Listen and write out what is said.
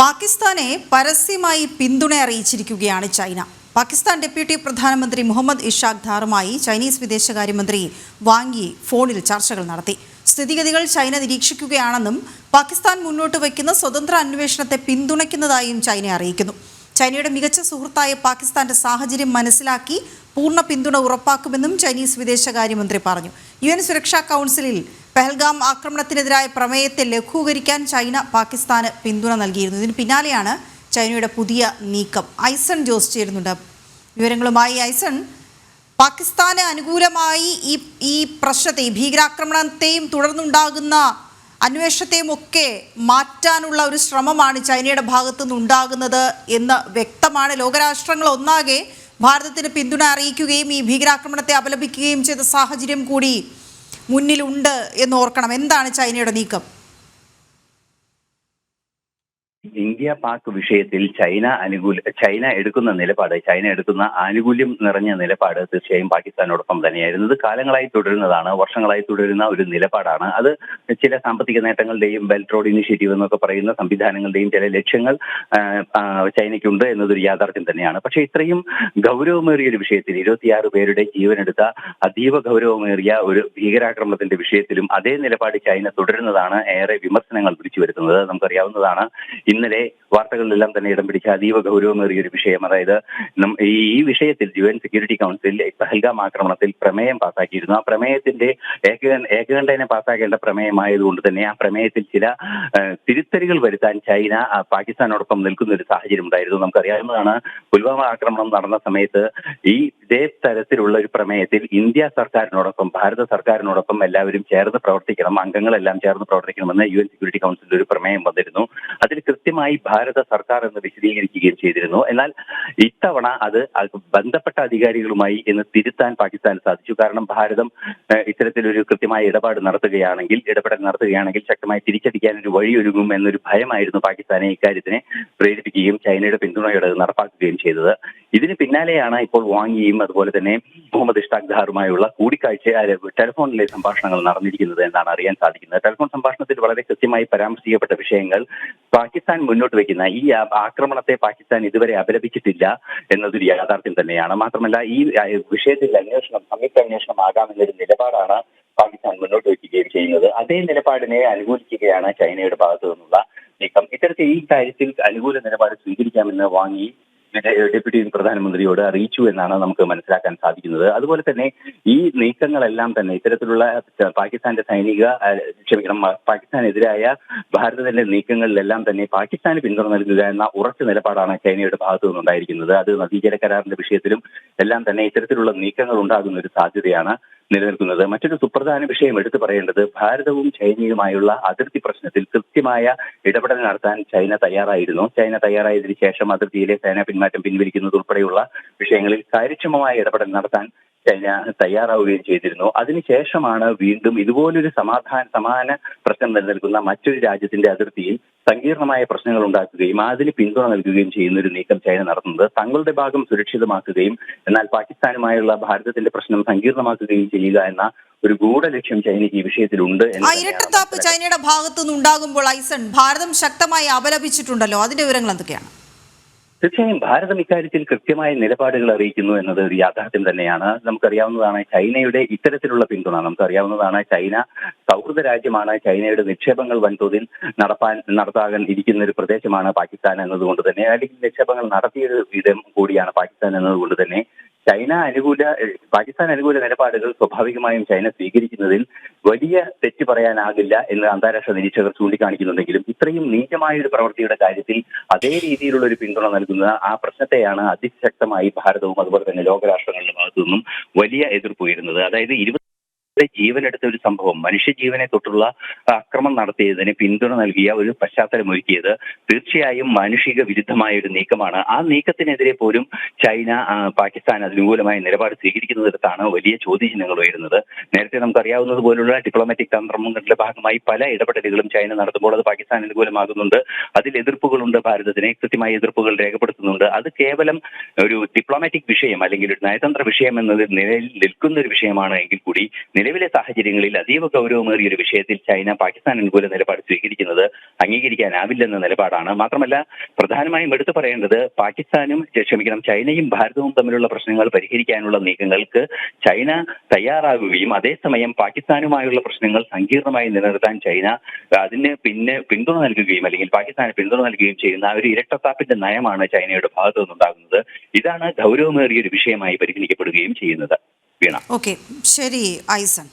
പാകിസ്ഥാനെ പരസ്യമായി പിന്തുണ അറിയിച്ചിരിക്കുകയാണ് ചൈന. പാകിസ്ഥാൻ ഡെപ്യൂട്ടി പ്രധാനമന്ത്രി മുഹമ്മദ് ഇഷാഖ് ധാറുമായി ചൈനീസ് വിദേശകാര്യമന്ത്രി വാങ്ങി ഫോണിൽ ചർച്ചകൾ നടത്തി. സ്ഥിതിഗതികൾ ചൈന നിരീക്ഷിക്കുകയാണെന്നും പാകിസ്ഥാൻ മുന്നോട്ട് വയ്ക്കുന്ന സ്വതന്ത്ര അന്വേഷണത്തെ പിന്തുണയ്ക്കുന്നതായും ചൈന അറിയിക്കുന്നു. ചൈനയുടെ മികച്ച സുഹൃത്തായ പാകിസ്ഥാന്റെ സാഹചര്യം മനസ്സിലാക്കി പൂർണ പിന്തുണ ഉറപ്പാക്കുമെന്നും ചൈനീസ് വിദേശകാര്യമന്ത്രി പറഞ്ഞു. യു സുരക്ഷാ കൗൺസിലിൽ പെഹൽഗാം ആക്രമണത്തിനെതിരായ പ്രമേയത്തെ ലഘൂകരിക്കാൻ ചൈന പാകിസ്ഥാന് പിന്തുണ നൽകിയിരുന്നു. ഇതിന് പിന്നാലെയാണ് ചൈനയുടെ പുതിയ നീക്കം. ഐസൺ ജോസ് ചേരുന്നുണ്ട്. വിവരങ്ങളുമായി ഐസൺ. പാകിസ്ഥാന് അനുകൂലമായി ഈ ഈ പ്രശ്നത്തെ ഈ ഭീകരാക്രമണത്തെയും തുടർന്നുണ്ടാകുന്ന അന്വേഷണത്തെയും ഒക്കെ മാറ്റാനുള്ള ഒരു ശ്രമമാണ് ചൈനയുടെ ഭാഗത്തു നിന്നുണ്ടാകുന്നത് എന്ന് വ്യക്തമാണ്. ലോകരാഷ്ട്രങ്ങൾ ഒന്നാകെ ഭാരതത്തിന് പിന്തുണ അറിയിക്കുകയും ഈ ഭീകരാക്രമണത്തെ അപലപിക്കുകയും ചെയ്ത സാഹചര്യം കൂടി മുന്നിലുണ്ട് എന്ന് ഓർക്കണം. എന്താണ് ചൈനയുടെ നീക്കം? ഇന്ത്യ പാക് വിഷയത്തിൽ ചൈന അനുകൂല ചൈന എടുക്കുന്ന നിലപാട് ചൈന എടുക്കുന്ന ആനുകൂല്യം നിറഞ്ഞ നിലപാട് തീർച്ചയായും പാകിസ്ഥാനോടൊപ്പം തന്നെയായിരുന്നു. ഇത് കാലങ്ങളായി തുടരുന്നതാണ് വർഷങ്ങളായി തുടരുന്ന ഒരു നിലപാടാണ്. അത് ചില സാമ്പത്തിക നേട്ടങ്ങളുടെയും ബെൽറ്റ് റോഡ് ഇനിഷ്യേറ്റീവ് എന്നൊക്കെ പറയുന്ന സംവിധാനങ്ങളുടെയും ചില ലക്ഷ്യങ്ങൾ ചൈനയ്ക്കുണ്ട് എന്നതൊരു യാഥാർത്ഥ്യം തന്നെയാണ്. പക്ഷേ ഇത്രയും ഗൗരവമേറിയ ഒരു വിഷയത്തിൽ ഇരുപത്തിയാറ് പേരുടെ ജീവനെടുത്ത അതീവ ഗൗരവമേറിയ ഒരു ഭീകരാക്രമണത്തിന്റെ വിഷയത്തിലും അതേ നിലപാട് ചൈന തുടരുന്നതാണ് ഏറെ വിമർശനങ്ങൾ പിടിച്ചു വരുത്തുന്നത് നമുക്കറിയാവുന്നതാണ് ഇന്നലെ വാർത്തകളിലെല്ലാം തന്നെ ഇടം പിടിച്ച അതീവ ഗൗരവമേറിയ ഒരു വിഷയം. അതായത് ഈ വിഷയത്തിൽ U N security council Pahalgam ആക്രമണത്തിൽ പ്രമേയം പാസാക്കിയിരുന്നു ആ പ്രമേയത്തിന്റെ ഏക- ഏകകണ്ഠനെ പാസാക്കേണ്ട പ്രമേയമായതുകൊണ്ട് തന്നെ ആ പ്രമേയത്തിൽ ചില തിരുത്തലുകൾ വരുത്താൻ ചൈന പാകിസ്ഥാനോടൊപ്പം നിൽക്കുന്ന ഒരു സാഹചര്യം ഉണ്ടായിരുന്നു. നമുക്കറിയാവുന്നതാണ് പുൽവാമ ആക്രമണം നടന്ന സമയത്ത് ഈ ഇതേ തരത്തിലുള്ള ഒരു പ്രമേയത്തിൽ ഇന്ത്യ സർക്കാരിനോടൊപ്പം ഭാരത സർക്കാരിനോടൊപ്പം എല്ലാവരും ചേർന്ന് പ്രവർത്തിക്കണം അംഗങ്ങളെല്ലാം ചേർന്ന് പ്രവർത്തിക്കണമെന്ന് യു എൻ സെക്യൂരിറ്റി കൗൺസിലിൽ ഒരു പ്രമേയം വന്നിരുന്നു. അതിൽ കൃത്യമായി ഭാരത സർക്കാർ എന്ന് വിശദീകരിക്കുകയും ചെയ്തിരുന്നു. എന്നാൽ ഇത്തവണ അത് ബന്ധപ്പെട്ട അധികാരികളുമായി എന്ന് തിരുത്താൻ പാകിസ്ഥാൻ സാധിച്ചു. കാരണം ഭാരതം ഇത്തരത്തിലൊരു കൃത്യമായ ഇടപാട് നടത്തുകയാണെങ്കിൽ ഇടപെടൽ നടത്തുകയാണെങ്കിൽ ശക്തമായി തിരിച്ചടിക്കാൻ ഒരു വഴിയൊരുങ്ങും എന്നൊരു ഭയമായിരുന്നു പാകിസ്ഥാനെ ഇക്കാര്യത്തിനെ പ്രേരിപ്പിക്കുകയും ചൈനയുടെ പിന്തുണയോടെ നടപ്പാക്കുകയും ചെയ്തത്. ഇതിന് പിന്നാലെയാണ് ഇപ്പോൾ വാങ്ങിയും അതുപോലെ തന്നെ മുഹമ്മദ് ഇഷ്താഖ് ധാറുമായുള്ള കൂടിക്കാഴ്ച ടെലിഫോണിലെ സംഭാഷണങ്ങൾ നടന്നിരിക്കുന്നത് എന്നാണ് അറിയാൻ സാധിക്കുന്നത്. ടെലിഫോൺ സംഭാഷണത്തിൽ വളരെ കൃത്യമായി പരാമർശിക്കപ്പെട്ട വിഷയങ്ങൾ പാകിസ്ഥാൻ മുന്നോട്ട് വയ്ക്കുന്ന ഈ ആക്രമണത്തെ പാകിസ്ഥാൻ ഇതുവരെ അപലപിച്ചിട്ടില്ല എന്നതൊരു യാഥാർത്ഥ്യം തന്നെയാണ്. മാത്രമല്ല ഈ വിഷയത്തിൽ അന്വേഷണം സംയുക്ത അന്വേഷണം ആകാമെന്നൊരു നിലപാടാണ് പാകിസ്ഥാൻ മുന്നോട്ട് വയ്ക്കുകയും ചെയ്യുന്നത്. അതേ നിലപാടിനെ അനുകൂലിക്കുകയാണ് ചൈനയുടെ ഭാഗത്തു നിന്നുള്ള നീക്കം. ഇത്തരത്തിൽ ഈ കാര്യത്തിൽ അനുകൂല നിലപാട് സ്വീകരിക്കാമെന്ന് വാങ്ങി ഡെപ്യൂട്ടി പ്രധാനമന്ത്രിയോട് അറിയിച്ചു എന്നാണ് നമുക്ക് മനസ്സിലാക്കാൻ സാധിക്കുന്നത്. അതുപോലെ തന്നെ ഈ നീക്കങ്ങളെല്ലാം തന്നെ ഇത്തരത്തിലുള്ള പാകിസ്ഥാന്റെ സൈനിക ക്ഷമിക്കണം പാകിസ്ഥാനെതിരായ ഭാരതത്തിന്റെ നീക്കങ്ങളിലെല്ലാം തന്നെ പാകിസ്ഥാന് പിന്തുണ നൽകുക എന്ന ഉറച്ച നിലപാടാണ് ചൈനയുടെ ഭാഗത്തു നിന്നുണ്ടായിരിക്കുന്നത്. അത് നദീജല കരാറിന്റെ വിഷയത്തിലും എല്ലാം തന്നെ ഇത്തരത്തിലുള്ള നീക്കങ്ങൾ ഉണ്ടാകുന്ന ഒരു സാധ്യതയാണ്. നിലനിൽക്കുന്നത്. മറ്റൊരു സുപ്രധാന വിഷയം എടുത്തു പറയേണ്ടത് ഭാരതവും ചൈനയുമായുള്ള അതിർത്തി പ്രശ്നത്തിൽ കൃത്യമായ ഇടപെടൽ നടത്താൻ ചൈന തയ്യാറായിരുന്നു. ചൈന തയ്യാറായതിനു ശേഷം അതിർത്തിയിലെ സേനാ പിന്മാറ്റം പിൻവലിക്കുന്നത് ഉൾപ്പെടെയുള്ള വിഷയങ്ങളിൽ കാര്യക്ഷമമായ ഇടപെടൽ നടത്താൻ ചൈന തയ്യാറാവുകയും ചെയ്തിരുന്നു. അതിനുശേഷമാണ് വീണ്ടും ഇതുപോലൊരു സമാധാന സമാന പ്രശ്നം നിലനിൽക്കുന്ന മറ്റൊരു രാജ്യത്തിന്റെ അതിർത്തിയിൽ സങ്കീർണമായ പ്രശ്നങ്ങൾ ഉണ്ടാക്കുകയും അതിന് പിന്തുണ നൽകുകയും ചെയ്യുന്ന ഒരു നീക്കം ചൈന നടത്തുന്നത് തങ്ങളുടെ ഭാഗം സുരക്ഷിതമാക്കുകയും എന്നാൽ പാകിസ്ഥാനുമായുള്ള ഭാരതത്തിന്റെ പ്രശ്നം സങ്കീർണമാക്കുകയും ചെയ്യുക എന്ന ഒരു ഗൂഢലക്ഷ്യം ചൈനയ്ക്ക് ഈ വിഷയത്തിലുണ്ട് ഇരട്ടത്താപ്പ് ചൈനയുടെ ഭാഗത്തുനിന്ന് ഉണ്ടാകുമ്പോൾ ഐസൺ ഭാരതം ശക്തമായി അപലപിച്ചിട്ടുണ്ടല്ലോ. അതിന്റെ വിവരങ്ങൾ എന്തൊക്കെയാണ്? തീർച്ചയായും ഭാരതം ഇക്കാര്യത്തിൽ കൃത്യമായ നിലപാടുകൾ അറിയിക്കുന്നു എന്നത് ഒരു യാഥാർത്ഥ്യം തന്നെയാണ്. നമുക്കറിയാവുന്നതാണ് ചൈനയുടെ ഇത്തരത്തിലുള്ള പിന്തുണ. നമുക്കറിയാവുന്നതാണ് ചൈന സൗഹൃദ രാജ്യമാണ്. ചൈനയുടെ നിക്ഷേപങ്ങൾ വൻതോതിൽ നടപ്പാൻ നടത്താൻ ഇരിക്കുന്ന ഒരു പ്രദേശമാണ് പാകിസ്ഥാൻ എന്നതുകൊണ്ട് തന്നെ. അല്ലെങ്കിൽ നിക്ഷേപങ്ങൾ നടത്തിയ ഇടം കൂടിയാണ് പാകിസ്ഥാൻ എന്നതുകൊണ്ട് തന്നെ. ചൈന അനുകൂല പാകിസ്ഥാൻ അനുകൂല നിലപാടുകൾ സ്വാഭാവികമായും ചൈന സ്വീകരിക്കുന്നതിൽ വലിയ തെറ്റ് പറയാനാകില്ല എന്ന് അന്താരാഷ്ട്ര നിരീക്ഷകർ ചൂണ്ടിക്കാണിക്കുന്നുണ്ടെങ്കിലും ഇത്രയും നീചമായ ഒരു പ്രവൃത്തിയുടെ കാര്യത്തിൽ അതേ രീതിയിലുള്ള ഒരു പിന്തുണ നൽകുന്ന ആ പ്രശ്നത്തെയാണ് അതിശക്തമായി ഭാരതവും അതുപോലെ തന്നെ ലോകരാഷ്ട്രങ്ങളുടെ ഭാഗത്തു നിന്നും വലിയ എതിർപ്പ് ഉയരുന്നത്. അതായത് ഇരുപത് ജീവനെടുത്ത ഒരു സംഭവം. മനുഷ്യജീവനെ തൊട്ടുള്ള അക്രമം നടത്തിയതിന് പിന്തുണ നൽകിയ ഒരു പശ്ചാത്തലമൊരുക്കിയത് തീർച്ചയായും മാനുഷിക വിരുദ്ധമായ ഒരു നീക്കമാണ്. ആ നീക്കത്തിനെതിരെ പോലും ചൈന പാകിസ്ഥാൻ അനുകൂലമായ നിലപാട് സ്വീകരിക്കുന്നിടത്താണ് വലിയ ചോദ്യചിഹ്നങ്ങൾ ഉയരുന്നത്. നേരത്തെ നമുക്കറിയാവുന്നത് പോലുള്ള ഡിപ്ലോമാറ്റിക് തന്ത്രങ്ങളുടെ ഭാഗമായി പല ഇടപെടലുകളും ചൈന നടത്തുമ്പോൾ അത് പാകിസ്ഥാൻ അനുകൂലമാകുന്നുണ്ട്. അതിൽ എതിർപ്പുകളുണ്ട് ഭാരതത്തിന് കൃത്യമായ എതിർപ്പുകൾ രേഖപ്പെടുത്തുന്നുണ്ട്. അത് കേവലം ഒരു ഡിപ്ലോമാറ്റിക് വിഷയം അല്ലെങ്കിൽ ഒരു നയതന്ത്ര വിഷയം എന്നത് നിലയിൽ നിൽക്കുന്ന ഒരു വിഷയമാണ് എങ്കിൽ കൂടി നിലവിൽ നിലവിലെ സാഹചര്യങ്ങളിൽ അതീവ ഗൗരവമേറിയ ഒരു വിഷയത്തിൽ ചൈന പാകിസ്ഥാൻ അനുകൂല നിലപാട് സ്വീകരിക്കുന്നത് അംഗീകരിക്കാനാവില്ലെന്ന നിലപാടാണ്. മാത്രമല്ല പ്രധാനമായും എടുത്തു പറയേണ്ടത് പാകിസ്ഥാനും ക്ഷമിക്കണം ചൈനയും ഭാരതവും തമ്മിലുള്ള പ്രശ്നങ്ങൾ പരിഹരിക്കാനുള്ള നീക്കങ്ങൾക്ക് ചൈന തയ്യാറാകുകയും അതേസമയം പാകിസ്ഥാനുമായുള്ള പ്രശ്നങ്ങൾ സങ്കീർണമായി നിലനിർത്താൻ ചൈന അതിന് പിന്നെ പിന്തുണ നൽകുകയും അല്ലെങ്കിൽ പാകിസ്ഥാന് പിന്തുണ നൽകുകയും ചെയ്യുന്ന ഒരു ഇരട്ടത്താപ്പിന്റെ നയമാണ് ചൈനയുടെ ഭാഗത്തു നിന്നുണ്ടാകുന്നത് ഇതാണ് ഗൗരവമേറിയ ഒരു വിഷയമായി പരിഗണിക്കപ്പെടുകയും ചെയ്യുന്നത്. വീണ. ഓക്കെ. ശരി ഐസൺ.